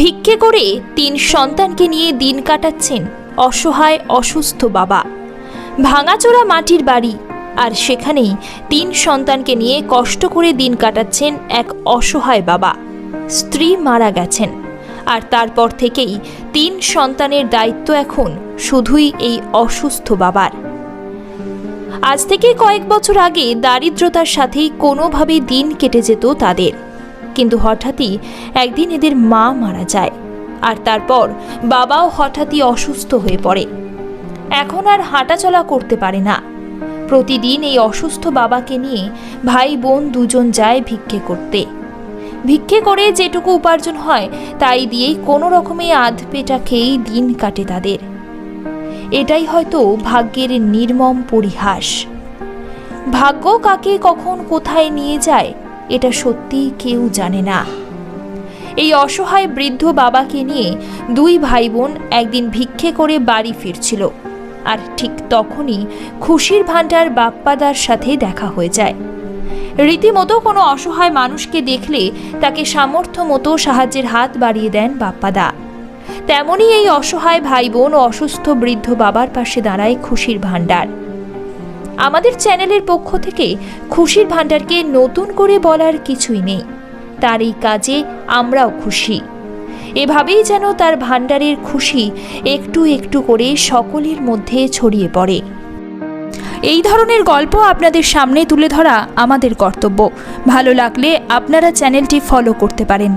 ভিক্ষে করে তিন সন্তানকে নিয়ে দিন কাটাচ্ছেন অসহায় অসুস্থ বাবা। ভাঙাচোরা মাটির বাড়ি, আর সেখানেই তিন সন্তানকে নিয়ে কষ্ট করে দিন কাটাচ্ছেন এক অসহায় বাবা। স্ত্রী মারা গেছেন, আর তারপর থেকেই তিন সন্তানের দায়িত্ব এখন শুধুই এই অসুস্থ বাবার। আজ থেকে কয়েক বছর আগে দারিদ্রতার সাথেই কোনোভাবে দিন কেটে যেত তাদের। কিন্তু হঠাৎই একদিন এদের মা মারা যায়। আর তারপর বাবাও হঠাৎই অসুস্থ হয়ে পড়ে। এখন আর হাঁটাচলা করতে পারে না। প্রতিদিন এই অসুস্থ বাবাকে নিয়ে ভাই বোন দুজন যায় ভিক্ষে করতে। ভিক্ষে করে যেটুকু উপার্জন হয়, তাই দিয়েই কোনো রকমে আধ পেটা খেয়েই দিন কাটে তাদের। এটাই হয়তো ভাগ্যের নির্মম পরিহাস। ভাগ্য কাকে কখন কোথায় নিয়ে যায় এটা সত্যি কেউ জানে না। এই অসহায় বৃদ্ধ বাবাকে নিয়ে দুই ভাই বোন একদিন ভিক্ষে করে বাড়ি ফিরছিল। আর ঠিক তখনই খুশির ভাণ্ডার বাপ্পাদার সাথে দেখা হয়ে যায়। রীতিমতো কোনো অসহায় মানুষকে দেখলে তাকে সামর্থ্য মতো সাহায্যের হাত বাড়িয়ে দেন বাপ্পাদা। তেমনই এই অসহায় ভাই বোন অসুস্থ বৃদ্ধ বাবার পাশে দাঁড়ায় খুশির ভাণ্ডার। আমাদের চ্যানেলের পক্ষ থেকে খুশির ভাণ্ডারকে নতুন করে বলার কিছুই নেই। তার এই কাজে আমরাও খুশি। এভাবেই যেন তার ভাণ্ডারের খুশি একটু একটু করে সকলের মধ্যে ছড়িয়ে পড়ে। এই ধরনের গল্প আপনাদের সামনে তুলে ধরা আমাদের কর্তব্য। ভালো লাগলে আপনারা চ্যানেলটি ফলো করতে পারেন।